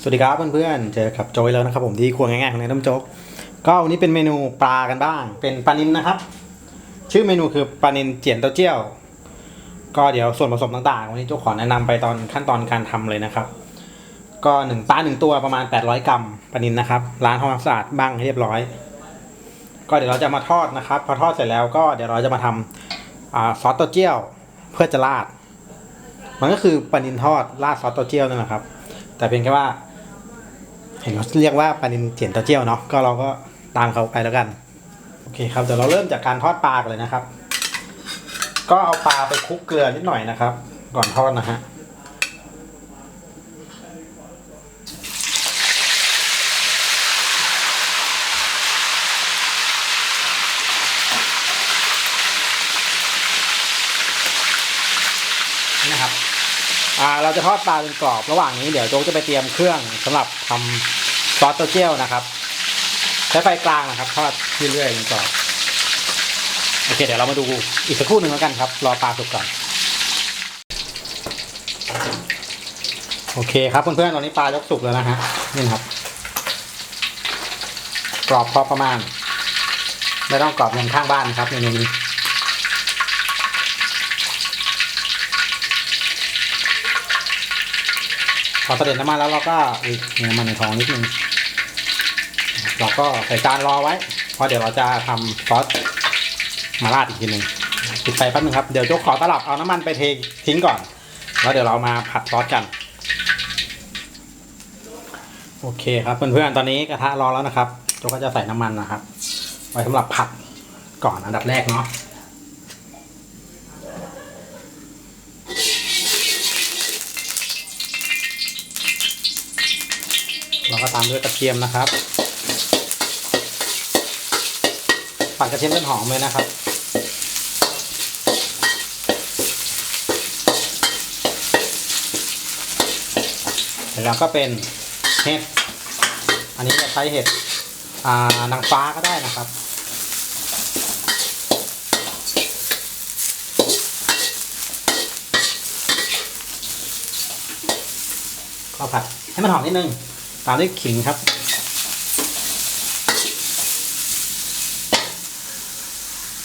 สวัสดีครับเพื่อนๆ เจอกับโจยแล้วนะครับผมที่ครัวง่ายๆของนายน้ำโจ๊ก ก็วันนี้เป็นเมนูปลากันบ้าง เป็นปลานินนะครับ ชื่อเมนูคือปลานินเจียนเต้าเจี้ยว ก็เดี๋ยวส่วนผสมต่างๆ วันนี้โจ๊กขอแนะนำไปตอนขั้นตอนการทำเลยนะครับ ก็หนึ่งปลาหนึ่งตัวประมาณ 800 กรัมปลานินนะครับ ล้างทำความสะอาดบ้างให้เรียบร้อย ก็เดี๋ยวเราจะมาทอดนะครับ พอทอดเสร็จแล้วก็เดี๋ยวเราจะมาทำอ่าซอสเต้าเจี้ยวเพื่อจะราด มันก็คือปลานินทอดราดซอสเต้าเจี้ยวนั่นแหละครับ แต่เพียงแค่ว่า เห็นเขาเรียกว่าปลานินเจียนตะเจี้ยวเนาะก็เราก็ตามเขาไปแล้วกันโอเคครับเดี๋ยวเราเริ่มจากการทอดปลากันเลยนะครับ ก็เอาปลาไปคลุกเกลือนิดหน่อยนะครับ ก่อนทอดนะฮะนี่นะครับ อ่าเราจะทอดปลาเป็นกรอบระหว่างนี้เดี๋ยวโจ๊กจะไปเตรียมเครื่องสำหรับทำซอสเต้าเจี้ยวนะครับ ใช้ไฟกลางนะครับทอดเรื่อยๆจนกรอบโอเคเดี๋ยวเรามาดูอีกสักครู่หนึ่งแล้วกันครับ รอปลาสุกก่อนโอเคครับเพื่อนๆตอนนี้ปลายกสุกแล้วนะฮะนี่ครับ กรอบพอประมาณไม่ต้องกรอบเหมือนข้างบ้านครับเมนูนี้ พอเสด็จน้ำมันแล้วเราก็อีกน้ำมันในท้องนิดนึงเราก็ใส่จานรอไว้เพราะเดี๋ยวเราจะทำซอสมาราดอีกทีหนึ่งปิดไฟแป๊บนึงครับเดี๋ยวโจ๊กขอตลับเอาน้ำมันไปเททิ้งก่อน แล้วเดี๋ยวเรามาผัดซอสกัน โอเคครับเพื่อนๆตอนนี้กระทะร้อนแล้วนะครับโจ๊กก็จะใส่น้ำมันนะครับ ไว้สำหรับผัดก่อนอันดับแรกเนาะ ตามด้วยกระเทียมนะครับ ผัดกระเทียมต้นหอมเลยนะครับเสร็จแล้วก็เป็นเห็ด อันนี้จะใช้เห็ดนางฟ้าก็ได้นะครับก็ผัดให้มันหอมนิดนึง ตามด้วยขิงครับ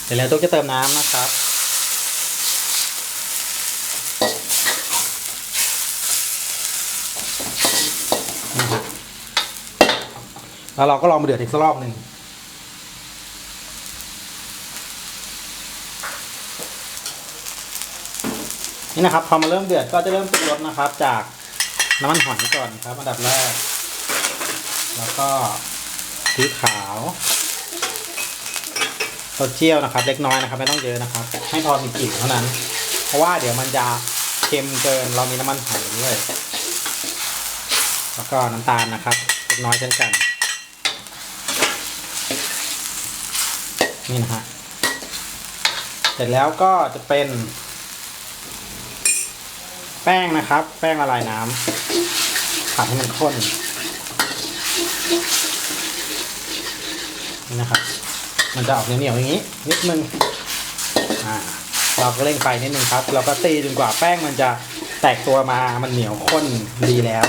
เสร็จแล้วตุ๊กจะเติมน้ำนะครับ แล้วเราก็ลองมาเดือดอีกสักรอบหนึ่งนี่นะครับพอมาเริ่มเดือดก็จะเริ่มปรุงรสนะครับ จากน้ำมันหอยก่อนครับอันดับแรก แล้วก็ซีขาวเต้าเจี้ยวนะครับ เล็กน้อยนะครับ ไม่ต้องเยอะนะครับ ให้พอมีกลิ่นเท่านั้น เพราะว่าเดี๋ยวมันจะเค็มเกิน เรามีน้ำมันหอยด้วย แล้วก็น้ำตาลนะครับ เล็กน้อยเช่นกัน นี่นะฮะเสร็จแล้วก็จะเป็น แป้งนะครับ แป้งละลายน้ำผัดให้มันข้น นี่นะครับ มันจะออกเหนียวๆอย่างนี้ นิดนึงอ่าเราก็เร่งไฟนิดนึงครับ เราก็ตีจนกว่าแป้งมันจะแตกตัวมา มันเหนียวข้นดีแล้ว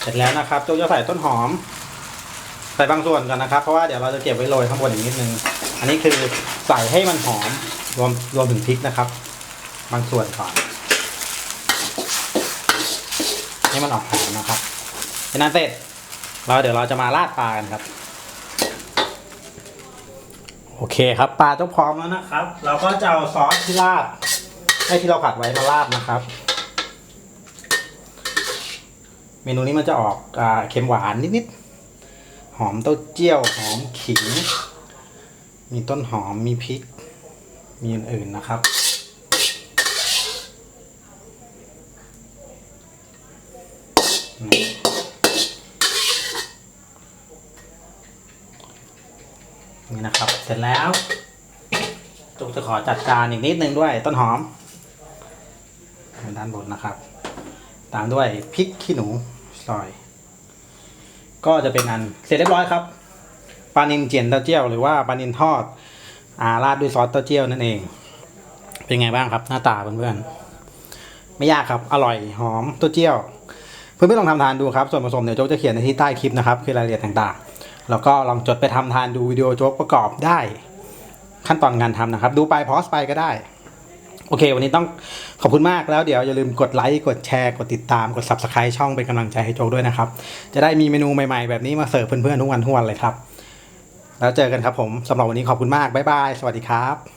เสร็จแล้วนะครับโจ๊กจะใส่ต้นหอม ใส่บางส่วนก่อนนะครับ เพราะว่าเดี๋ยวเราจะเก็บไว้โรยข้างบนอีกนิดนึง อันนี้คือใส่ให้มันหอมรวมรวมถึงพริกนะครับ บางส่วนก่อนให้มันออกหอมนะครับเป็นนั้นเสร็จเราเดี๋ยวเราจะมาราดปลากันครับ โอเคครับปลาต้องพร้อมแล้วนะครับ เราก็จะเอาซอสที่ราดให้ที่เราผัดไว้มาราดนะครับ เมนูนี้มันจะออกอเค็มหวานนิดๆ หอมเต้าเจี้ยว หอมขิง มีต้นหอมมีพริก มีอื่นๆนะครับ นี่นะครับ เสร็จแล้วจุกจะขอจัดจานอีกนิดนึงด้วย ต้นหอมด้านบนนะครับ ตามด้วยพริกขี้หนูซอย ก็จะเป็นอันเสร็จเรียบร้อยครับปลานินเจียนเต้าเจี้ยวหรือว่าปลานินทอดอ่าราดด้วยซอสเต้าเจี้ยวนั่นเอง เป็นไงบ้างครับ หน้าตาเพื่อนๆไม่ยากครับ อร่อยหอมเต้าเจี้ยว เพื่อนๆลองทำทานดูครับส่วนผสมเดี๋ยวโจ๊กจะเขียนในที่ใต้คลิปนะครับคือรายละเอียดต่างๆ แล้วก็ลองจดไปทำทานดูวิดีโอโจ๊กประกอบได้ ขั้นตอนการทำนะครับ ดูไปพอสไปก็ได้ โอเค วันนี้ต้องขอบคุณมากแล้วเดี๋ยวอย่าลืมกดไลค์ กดแชร์ กดติดตาม กด subscribe ช่องเป็นกำลังใจให้โจ๊กด้วยนะครับ จะได้มีเมนูใหม่ๆ แบบนี้มาเสิร์ฟเพื่อนๆทุกวันทุกวันเลยครับ แล้วเจอกันครับผมสำหรับวันนี้ขอบคุณมาก บ๊ายบาย สวัสดีครับ